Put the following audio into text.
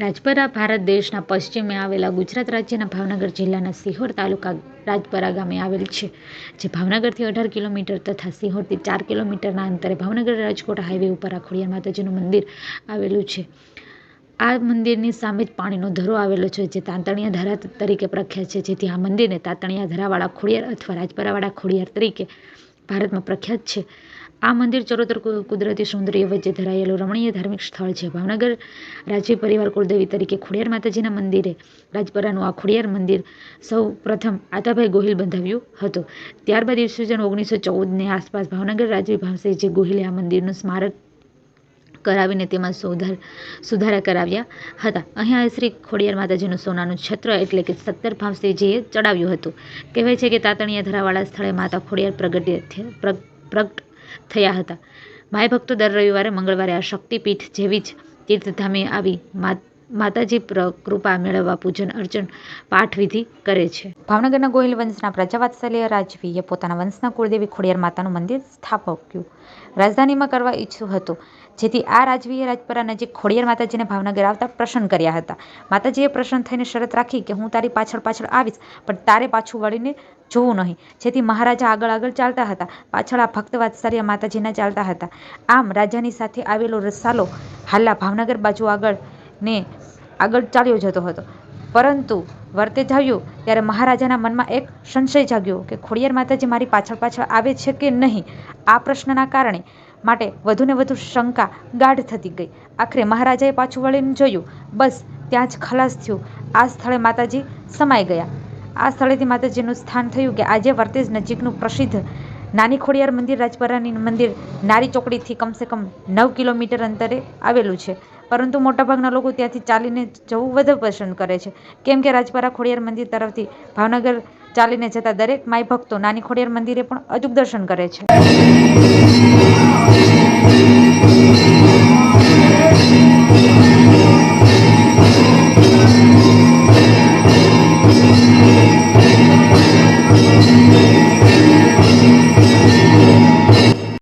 રાજપરા ભારત દેશના પશ્ચિમે આવેલા ગુજરાત રાજ્યના ભાવનગર જિલ્લાના સિહોર તાલુકા રાજપરા ગામે આવેલ છે, જે ભાવનગરથી અઢાર કિલોમીટર તથા સિહોરથી ચાર કિલોમીટરના અંતરે ભાવનગર રાજકોટ હાઈવે ઉપર આ ખોડિયાર માતાજીનું મંદિર આવેલું છે. આ મંદિરની સામે જ પાણીનો ધરો આવેલો છે, જે તાંતણિયા ધરા તરીકે પ્રખ્યાત છે, જેથી આ મંદિરને તાંતણિયા ધરાવાળા ખોડિયાર અથવા રાજપરાવાળા ખોડિયાર તરીકે ભારતમાં પ્રખ્યાત છે. આ મંદિર ચરોતર કુદરતી સૌંદર્ય વચ્ચે ધરાયેલું રમણીય ધાર્મિક સ્થળ છે. ભાવનગર રાજવી પરિવાર કુળદેવી તરીકે ખોડિયાર માતાજીના મંદિરે રાજપરાનું આ ખોડિયાર મંદિર સૌ પ્રથમ આતાભાઈ ગોહિલ બંધાવ્યું હતું. ત્યારબાદ ઈસવીસન ઓગણીસો ચૌદની આસપાસ ભાવનગર રાજવી ભાવસેજી ગોહિલે આ મંદિરનું સ્મારક કરાવીને તેમાં સુધાર સુધારા કરાવ્યા હતા. અહીંયા શ્રી ખોડિયાર માતાજીનું સોનાનું છત્ર એટલે કે સત્તર ભાવસેજીએ ચડાવ્યું હતું. કહેવાય છે કે તાતણિયા ધરાવાળા સ્થળે માતા ખોડિયાર પ્રગટ્ય પ્રગ- પ્રગટ થયા હતા. માય ભક્તો દર રવિવારે મંગળવારે આ શક્તિપીઠ જેવી જ તીર્થધામે આવી મા- માતાજી કૃપા મેળવવા પૂજન અર્ચન પાઠ વિધિ કરે છે. ભાવનગરના ગોહિલ વંશના પ્રજાવાત્સલ્ય રાજવીએ પોતાના વંશના કુળદેવી ખોડિયાર માતાનું મંદિર સ્થાપક્યું રાજધાનીમાં કરવા ઈચ્છું હતું, જેથી આ રાજવીએ રાજપરા નજીક ખોડિયાર માતાજીને ભાવનગર આવતા પ્રસન્ન કર્યા હતા. માતાજીએ પ્રસન્ન થઈને શરત રાખી કે હું તારી પાછળ પાછળ આવીશ, પણ તારે પાછું વળીને જોવું નહીં. જેથી મહારાજા આગળ આગળ ચાલતા હતા. પાછળ આ ભક્ત વાત્સલ્ય માતાજીના ચાલતા હતા. આમ, રાજાની સાથે આવેલો રસાલો હાલા ભાવનગર બાજુ આગળ ને આગળ ચાલ્યો જતો હતો. પરંતુ વર્તે જાવ્યું ત્યારે મહારાજાના મનમાં એક સંશય જાગ્યો કે ખોડિયાર માતાજી મારી પાછળ પાછળ આવે છે કે નહીં? આ પ્રશ્નના કારણે માટે વધુને વધુ શંકા ગાઢ થતી ગઈ. આખરે મહારાજાએ પાછું વળીને જોયું, બસ ત્યાં જ ખલાસ થયું. આ સ્થળે માતાજી સમાઈ ગયા. આ સ્થળેથી માતાજીનું સ્થાન થયું કે આજે વર્તેજ નજીકનું પ્રસિદ્ધ નાની ખોડિયાર મંદિર રાજપરાની મંદિર નારી ચોકડીથી કમસે કમ નવ કિલોમીટર અંતરે આવેલું છે. પરંતુ મોટાભાગના લોકો ત્યાંથી ચાલીને જવું વધુ પસંદ કરે છે. કેમ કે રાજપરા ખોડિયાર મંદિર તરફથી ભાવનગર ચાલીને જતા દરેક માય ભક્તો નાની ખોડિયાર મંદિરે પણ અચૂક દર્શન કરે છે.